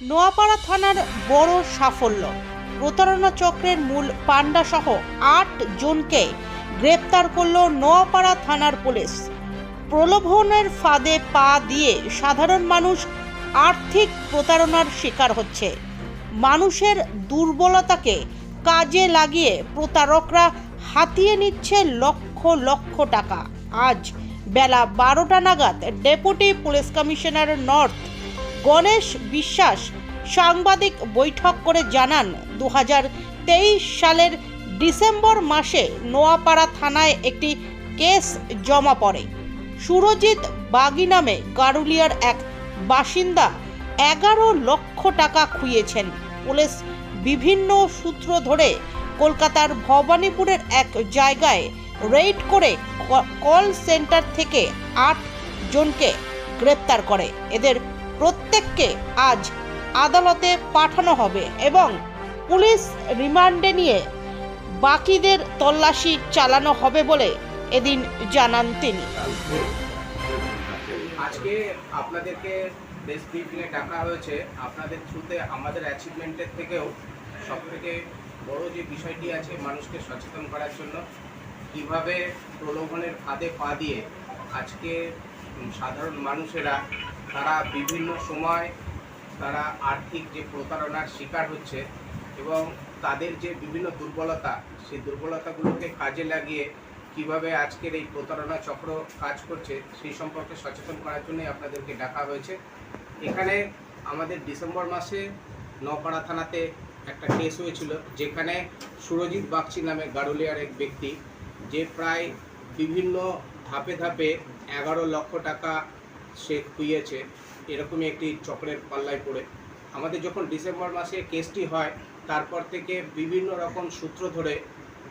নোয়াপাড়া থানার বড় সাফল্য। প্রতারণা চক্রের মূল পাণ্ডা সহ আট জনকে গ্রেপ্তার করল নোয়াপাড়া থানার পুলিশ। প্রলোভনের ফাঁদে পা দিয়ে সাধারণ মানুষ আর্থিক প্রতারণার শিকার হচ্ছে। মানুষের দুর্বলতাকে কাজে লাগিয়ে প্রতারকরা হাতিয়ে নিচ্ছে লক্ষ লক্ষ টাকা। আজ বেলা বারোটা নাগাদ deputy police commissioner north Ganesh Biswas সাংবাদিক বৈঠক করে জানান দু হাজার তেইশ সালের ডিসেম্বর মাসে নোয়াপাড়া থানায় একটি কেস জমা পড়ে। সুরজিৎ বাগি নামে গারুলিয়ার এক বাসিন্দা এগারো লক্ষ টাকা খুইয়েছেন। পুলিশ বিভিন্ন সূত্র ধরে কলকাতার ভবানীপুরের এক জায়গায় রেড করে কল সেন্টার থেকে আট জনকে গ্রেপ্তার করে। এদের প্রত্যেককে আজ আদালতে পাঠানো হবে এবং পুলিশ রিমান্ডে নিয়ে বাকিদের তল্লাশি চালানো হবে বলে এদিন জানান তিনি। আজকে আপনাদেরকে প্রেস ব্রিফিংয়ে ডাকা হয়েছে। আপনাদের থ্রুতে আমাদের অ্যাচিভমেন্টের থেকেও সব থেকে বড় যে বিষয়টি আছে মানুষকে সচেতন করার জন্য, কীভাবে প্রলোভনের ফাঁদে পা দিয়ে আজকে সাধারণ মানুষেরা তারা বিভিন্ন সময় তারা আর্থিক যে প্রতারণার শিকার হচ্ছে এবং তাদের যে বিভিন্ন দুর্বলতা, সেই দুর্বলতাগুলোকে কাজে লাগিয়ে কীভাবে আজকের এই প্রতারণা চক্র কাজ করছে, সেই সম্পর্কে সচেতন করার জন্যই আপনাদেরকে ডাকা হয়েছে। এখানে আমাদের ডিসেম্বর মাসে নপাড়া থানাতে একটা কেস হয়েছিল, যেখানে সুরজিৎ বাগচি নামে গারুলিয়ার এক ব্যক্তি, যে প্রায় বিভিন্ন ধাপে ধাপে এগারো লক্ষ টাকা সে খুইয়েছে এরকমই একটি চক্রের পাল্লায় পড়ে। আমাদের যখন ডিসেম্বর মাসে কেসটি হয়, তারপর থেকে বিভিন্ন রকম সূত্র ধরে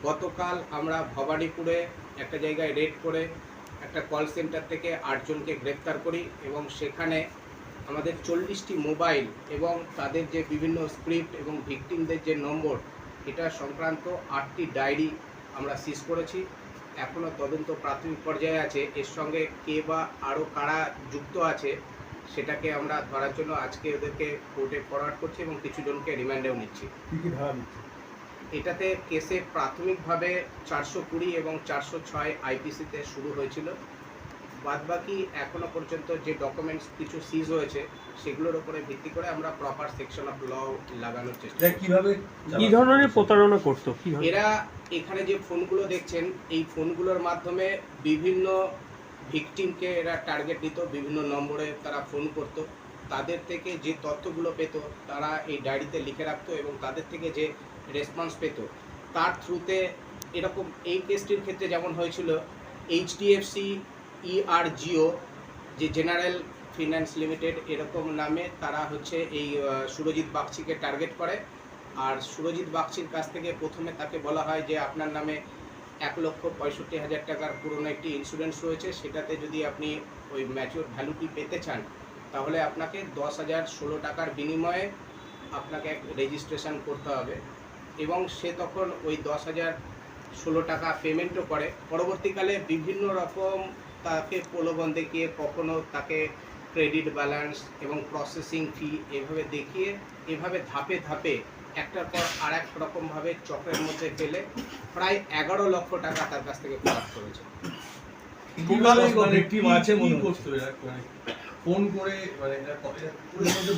গতকাল আমরা ভবানীপুরে একটা জায়গায় রেড করে একটা কল সেন্টার থেকে আটজনকে গ্রেপ্তার করি এবং সেখানে আমাদের চল্লিশটি মোবাইল এবং তাদের যে বিভিন্ন স্ক্রিপ্ট এবং ভিকটিমদের যে নম্বর, এটা সংক্রান্ত আটটি ডায়েরি আমরা সিজ করেছি। এখনও তদন্ত প্রাথমিক পর্যায়ে আছে। এর সঙ্গে কে বা আরও কারা যুক্ত আছে সেটাকে আমরা ধরার জন্য আজকে ওদেরকে কোর্টে ফরওয়ার্ড করছি এবং কিছু জনকে রিমান্ডেও নিচ্ছি। এটাতে কেসে প্রাথমিকভাবে চারশো কুড়ি এবং চারশো ছয় আইপিসিতে শুরু হয়েছিল। বাদবাকি এখনও পর্যন্ত যে ডকুমেন্টস কিছু সিজ হয়েছে সেগুলোর উপরে ভিত্তি করে আমরা প্রপার সেকশন অফ ল লাগানোর চেষ্টা। কীভাবে কি ধরনের প্রতারণা করতো? এরা এখানে যে ফোনগুলো দেখছেন এই ফোনগুলোর মাধ্যমে বিভিন্ন ভিকটিমকে এরা টার্গেট দিত বিভিন্ন নম্বরে তারা ফোন করত। তাদের থেকে যে তথ্যগুলো পেত তারা এই ডায়েরিতে লিখে রাখতো এবং তাদের থেকে যে রেসপন্স পেত তার থ্রুতে এরকম এই কেসটির ক্ষেত্রে যেমন হয়েছিল এইচডিএফসি ইআর জিও E যে জেনারেল ফিন্যান্স লিমিটেড এরকম নামে তারা হচ্ছে এই সুরজিৎ বাগচিকে টার্গেট করে। আর সুরজিৎ বাগচির কাছ থেকে প্রথমে তাকে বলা হয় যে আপনার নামে এক লক্ষ পঁয়ষট্টি হাজার টাকার পুরনো একটি ইন্স্যুরেন্স রয়েছে, সেটাতে যদি আপনি ওই ম্যাচিওর ভ্যালুটি পেতে চান, তাহলে আপনাকে দশ হাজার ষোলো টাকার বিনিময়ে আপনাকে রেজিস্ট্রেশন করতে হবে। এবং সে তখন ওই দশ হাজার ষোলো টাকা পেমেন্টও করে। পরবর্তীকালে বিভিন্ন রকম তাকে প্রলোভন দেখিয়ে কখনো তাকে ক্রেডিট ব্যালেন্স এবং প্রসেসিং ফি এভাবে দেখিয়ে এভাবে ধাপে ধাপে একটার পর আর এক রকমভাবে চক্রের মধ্যে ফেলে প্রায় এগারো লক্ষ টাকা তার কাছ থেকে কলাপ করেছে। মানে মনে ফোন করে মানে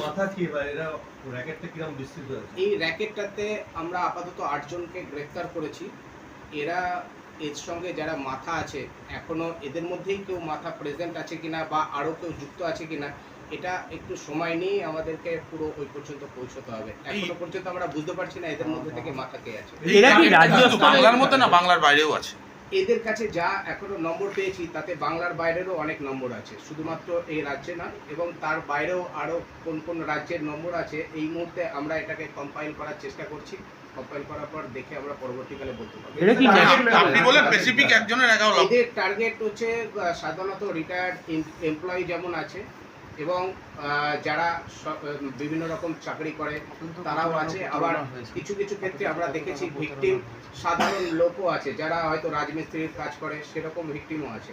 মাথা খেয়ে বা এরা র্যাকেটটা কীরকম বিস্তৃত আছে এই র্যাকেটটাতে আমরা আপাতত আটজনকে গ্রেফতার করেছি। এরা এর সঙ্গে যারা মাথা আছে এখনও এদের মধ্যেই কেউ মাথা প্রেজেন্ট আছে কিনা বা আরও কেউ যুক্ত আছে কিনা এটা একটু সময় নিয়ে আমাদেরকে পুরো ওই পর্যন্ত পৌঁছতে হবে। এখনও পর্যন্ত আমরা বুঝতে পারছি না এদের মধ্যে থেকে মাথা কে আছে। এরা কি রাজ্য বাংলার মধ্যে না বাংলার বাইরেও আছে। এদের কাছে যা এখনও নম্বর পেয়েছি তাতে বাংলার বাইরেরও অনেক নম্বর আছে। শুধুমাত্র এই রাজ্যে না এবং তার বাইরেও আরও কোন কোন রাজ্যের নম্বর আছে এই মুহূর্তে আমরা এটাকে কম্পাইল করার চেষ্টা করছি। কম্পাইল করার পর দেখে আমরা পরবর্তীকালে বলতে পারব। এরা কি আপনি বলেন স্পেসিফিক একজনের এদের টার্গেট হচ্ছে সাধারণত রিটায়ার্ড এমপ্লয়ি যেমন আছে এবং আহ, যারা বিভিন্ন রকম চাকরি করে তারাও আছে। আবার কিছু কিছু ক্ষেত্রে আমরা দেখেছি ভিকটিম সাধারণ লোকও আছে যারা হয়তো রাজমিস্ত্রির কাজ করে সেরকম ভিকটিমও আছে।